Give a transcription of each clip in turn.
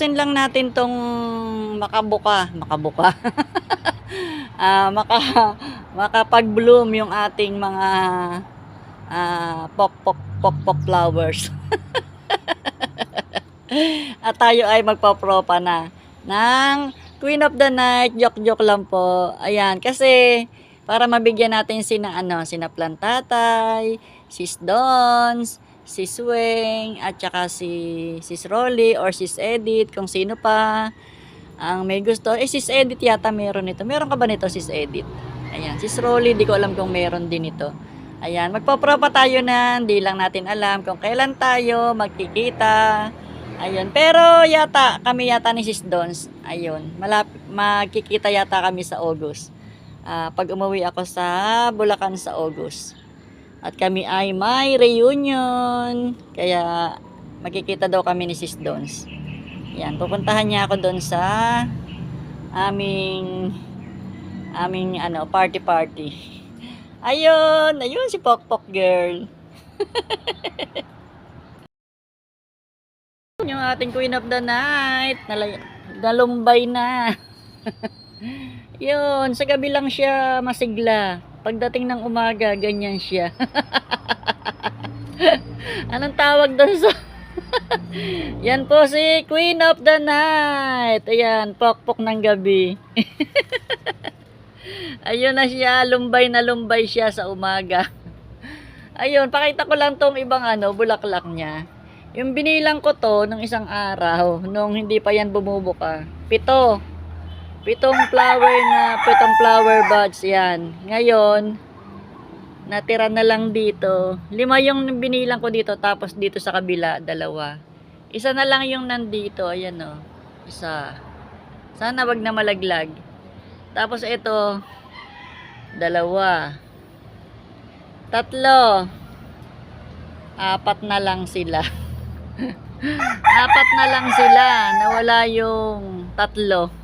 Sin lang natin tong makabuka, makabuka. ah, maka makapag-bloom yung ating mga ah, pok pok pok pok flowers. At tayo ay magpapropa na ng Queen of the Night. Joke-joke lang po. Ayan, kasi para mabigyan natin sina ano, sina Plantatay, Sis Dons, Sis Weng, at saka si Sis Rolly or Sis Edith, kung sino pa ang may gusto. Eh, Sis Edith yata meron ito. Meron ka ba nito, Sis Edith? Ayan, Sis Rolly, di ko alam kung meron din ito. Ayan, magpapropa tayo na, hindi lang natin alam kung kailan tayo magkikita. Ayun, pero yata, kami yata ni Sis Dons, ayun, malap, magkikita yata kami sa August. Ah, pag umuwi ako sa Bulacan sa August. At kami ay may reunion. Kaya makikita daw kami ni Sis Dons. Yan, pupuntahan niya ako doon sa aming aming ano, party party. Ayun, ayun si Pokpok girl. yung ating queen of the night, nalumbay na. Yun, sa gabi lang siya masigla. Pagdating ng umaga, ganyan siya. Anong tawag doon sa... Yan po si Queen of the Night. Ayan, pokpok ng gabi. Ayun na siya, lumbay na lumbay siya sa umaga. Ayun, pakita ko lang tong ibang ano, bulaklak niya. Yung binilang ko to nung isang araw, nung hindi pa yan bumubuka. Pito. Pitong flower na, pitong flower buds yan. Ngayon, natira na lang dito. Lima yung binilang ko dito, tapos dito sa kabila, dalawa. Isa na lang yung nandito, ayan o. Isa. Sana wag na malaglag. Tapos ito, dalawa. Tatlo. Apat na lang sila. Apat na lang sila. Nawala yung tatlo.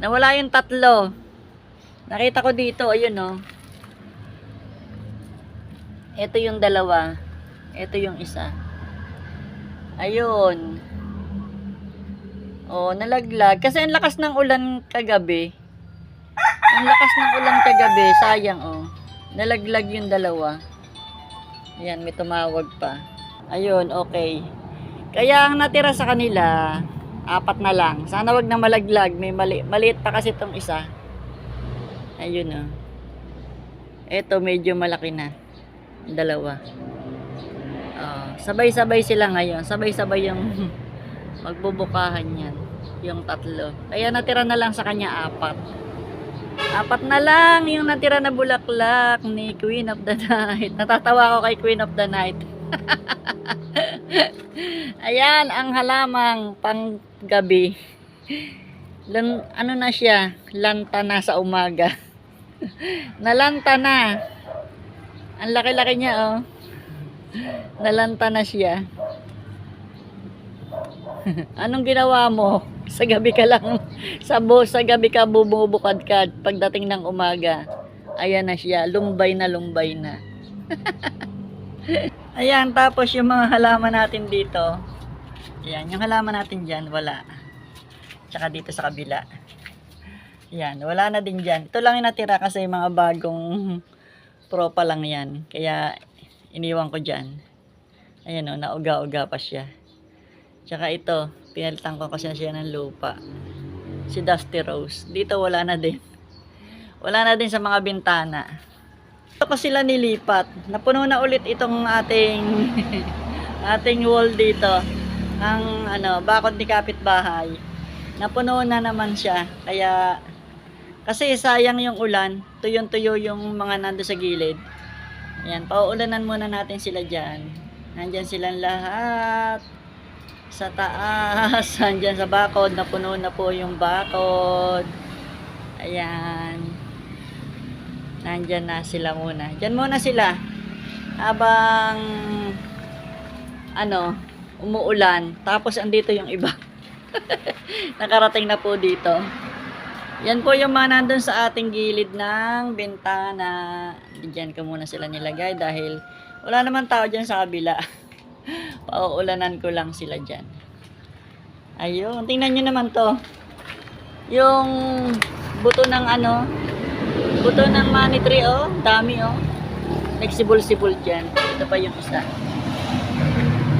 Nawala yung tatlo. Nakita ko dito, ayun oh. Ito yung dalawa. Ito yung isa. Ayun. Oh, nalaglag. Kasi ang lakas ng ulan kagabi. Ang lakas ng ulan kagabi. Sayang, oh. Nalaglag yung dalawa. Ayan, may tumawag pa. Ayun, okay. Kaya ang natira sa kanila, apat na lang. Sana wag na malaglag. May mali maliit pa kasi itong isa. Ayun, oh. Ito, medyo malaki na. Dalawa. Oh, sabay-sabay sila ngayon. Sabay-sabay yung magbubukahan yan. Yung tatlo. Kaya natira na lang sa kanya apat. Apat na lang yung natira na bulaklak ni Queen of the Night. Natatawa ako kay Queen of the Night. Ayan, ang halamang panggabi. Lan, ano na siya? Lanta na sa umaga. Nalanta na. Ang laki-laki niya, oh. Nalanta na siya. Anong ginawa mo? Sa gabi ka lang, sa, bo, sa gabi ka bumubukad ka pagdating ng umaga. Ayan na siya, lumbay na lumbay na. Ayan, tapos yung mga halaman natin dito. Ayan, yung halaman natin dyan, wala. Tsaka dito sa kabila. Ayan, wala na din dyan. Ito lang yung natira kasi mga bagong propa lang yan. Kaya iniwan ko dyan. Ayan o, nauga-uga pa siya. Tsaka ito, pinalitan ko kasi siya ng lupa. Si Dusty Rose. Dito wala na din. Wala na din sa mga bintana. Ito ko sila nilipat. Napuno na ulit itong ating ating wall dito. Ang ano, bakod ni kapitbahay. Napuno na naman siya. Kaya kasi sayang yung ulan. Tuyon-tuyo yung mga nando sa gilid. Ayan, pauulanan muna natin sila dyan. Nandyan silang lahat. Sa taas. Nandyan sa bakod. Napuno na po yung bakod. Ayan. Nandyan na sila muna. Diyan muna sila. Habang ano, umuulan. Tapos andito yung iba. Nakarating na po dito. Yan po yung mga nandun sa ating gilid ng bintana. Diyan ko muna sila nilagay dahil wala naman tao dyan sa kabila. Pauulanan ko lang sila dyan. Ayun, tingnan nyo naman to. Yung buto ng ano, buto ng money tree, oh. Dami, oh. Nagsibol-sibol dyan. Ito pa yung isa.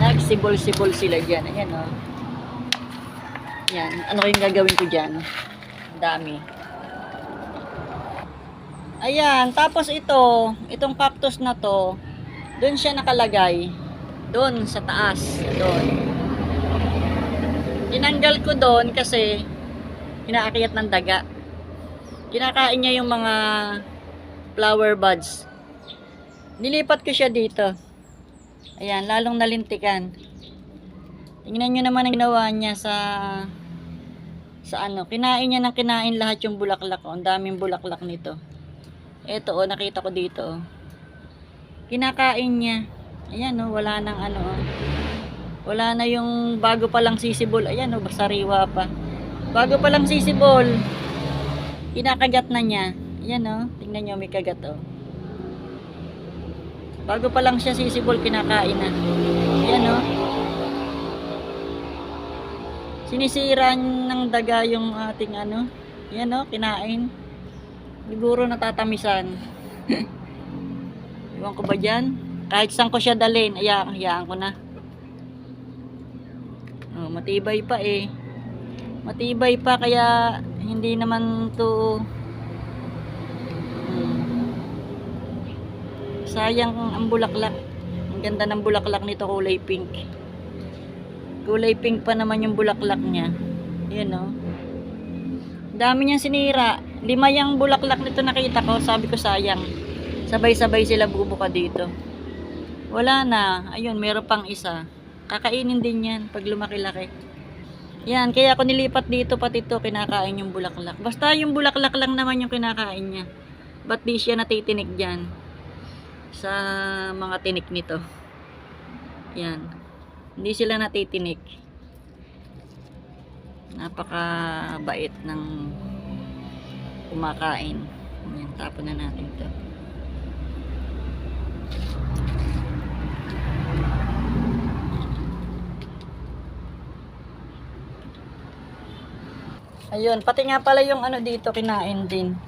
Nagsibol-sibol sila dyan. Ayan, oh. Yan. Ano yung gagawin ko dyan? Ang dami. Ayan. Tapos ito, itong cactus na to, doon siya nakalagay. Doon, sa taas. Doon. Tinanggal ko doon kasi inaakyat ng daga. Kinakain niya yung mga flower buds. Nilipat ko siya dito. Ayan, lalong nalintikan. Tingnan nyo naman ang ginawa niya sa sa ano. Kinain niya ng kinain lahat yung bulaklak. Oh. Ang daming bulaklak nito. Ito, oh, nakita ko dito. Oh. Kinakain niya. Ayan, oh, wala nang ano. Oh. Wala na yung bago pa lang sisibol. Ayan, oh, sariwa pa. Bago pa lang sisibol. Kinakagat na niya. Ayan, oh. Tingnan nyo, may kagat, oh. Bago pa lang siya sisibol, kinakain na. Ayan, oh. Sinisira ng daga yung ating ano. Ayan, oh, kinain. Siguro natatamisan. Iwan ko ba dyan? Kahit saan ko siya dalhin, ayan, hayaan ko na. Oh, matibay pa eh. Matibay pa kaya hindi naman to Sayang ang bulaklak. Ang ganda ng bulaklak nito kulay pink. Kulay pink pa naman yung bulaklak niya. Yan oh. Dami niyang sinira. Lima yung bulaklak nito nakita ko. Sabi ko sayang. Sabay-sabay sila bubuka dito. Wala na. Ayun, meron pang isa. Kakainin din yan pag lumaki-laki. Yan, kaya ako nilipat dito pati ito kinakain yung bulaklak. Basta yung bulaklak lang naman yung kinakain niya. Ba't di siya natitinik dyan? Sa mga tinik nito. Yan. Hindi sila natitinik. Napaka bait ng kumakain. Yan, tapon na natin ito. Ayun, pati nga pala yung ano dito kinain din.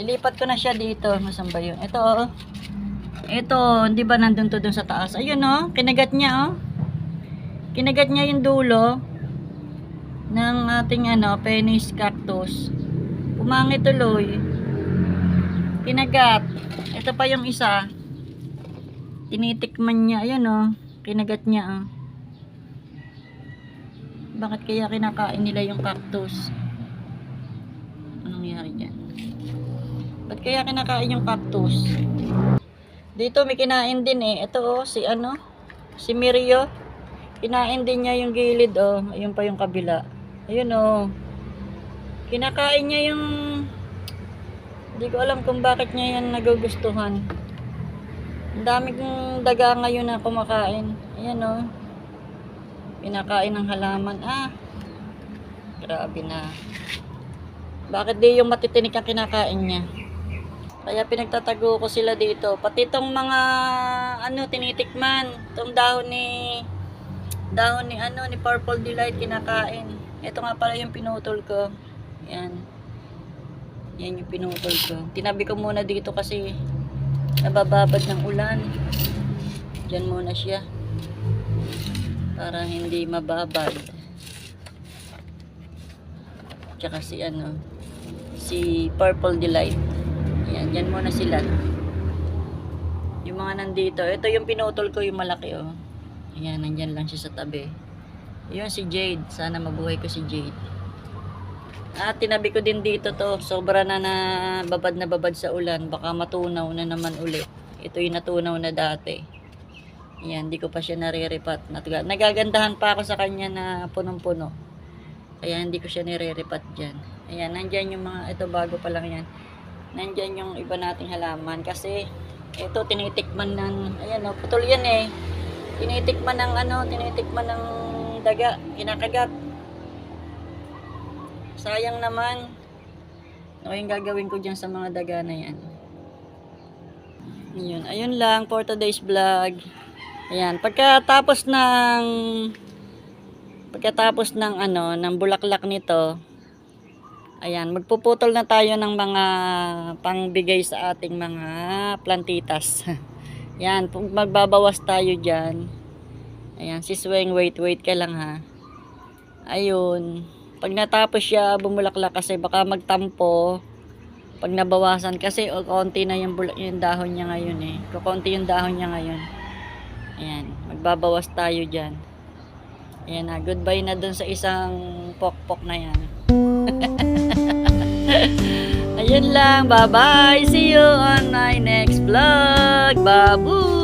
Ilipat ko na siya dito. Nasaan ba yun? Ito, oh. Ito, di ba nandun to dun sa taas? Ayun, oh. Kinagat niya, oh. Kinagat niya yung dulo ng ating ano, penis cactus. Pumangit tuloy. Kinagat. Ito pa yung isa. Tinitikman niya. Ayun, oh. Kinagat niya, oh. Bakit kaya kinakain nila yung cactus? Anong nangyari dyan? Ba't kaya kinakain yung cactus? Dito may kinain din eh. Ito oh, si ano? Si Mirio. Kinain din niya yung gilid oh. Ayun pa yung kabila. Ayun oh. Kinakain niya yung... Hindi ko alam kung bakit niya yan nagugustuhan. Ang dami kong daga ngayon na kumakain. Ayan oh. Kinakain ng halaman. Ah. Grabe na. Bakit di yung matitinik ang kinakain niya? Kaya pinagtatago ko sila dito. Pati itong mga ano tinitikman, itong dahon ni dahon ni ano ni Purple Delight kinakain. Ito nga pala yung pinutol ko. Yan. Yan yung pinutol ko. Tinabi ko muna dito kasi nabababad ng ulan. Diyan muna siya. Para hindi mababad. Tsaka si ano, si Purple Delight. Yan, dyan muna sila. Yung mga nandito. Ito yung pinutol ko yung malaki oh. Ayan, nandyan lang siya sa tabi. Yun si Jade. Sana mabuhay ko si Jade. At tinabi ko din dito to. Sobra na na babad na babad sa ulan. Baka matunaw na naman ulit. Ito yung natunaw na dati. Ayan, di ko pa siya nariripat. Nag- Nagagandahan pa ako sa kanya na punong-puno. Kaya hindi ko siya nire-repat dyan. Ayan, nandyan yung mga, ito bago pa lang yan. Nandyan yung iba nating halaman. Kasi, ito tinitikman ng, ayan o, putol yan eh. Tinitikman ng ano, tinitikman ng daga, kinakagat. Sayang naman. Ano yung gagawin ko dyan sa mga daga na yan? Yun, ayun lang for today's vlog. Ayan, pagkatapos ng pagkatapos ng ano, ng bulaklak nito, ayan, magpuputol na tayo ng mga pangbigay sa ating mga plantitas. Yan, magbabawas tayo dyan. Ayan, si Sweng, wait, wait ka lang ha. Ayun. Pag natapos siya bumulaklak kasi baka magtampo. Pag nabawasan kasi o, konti na yung, yung dahon niya ngayon eh. Kukunti yung dahon niya ngayon. Ayan, magbabawas tayo dyan. Ayan na, goodbye na dun sa isang pokpok na yan. Ayun lang, bye-bye. See you on my next vlog. Babu!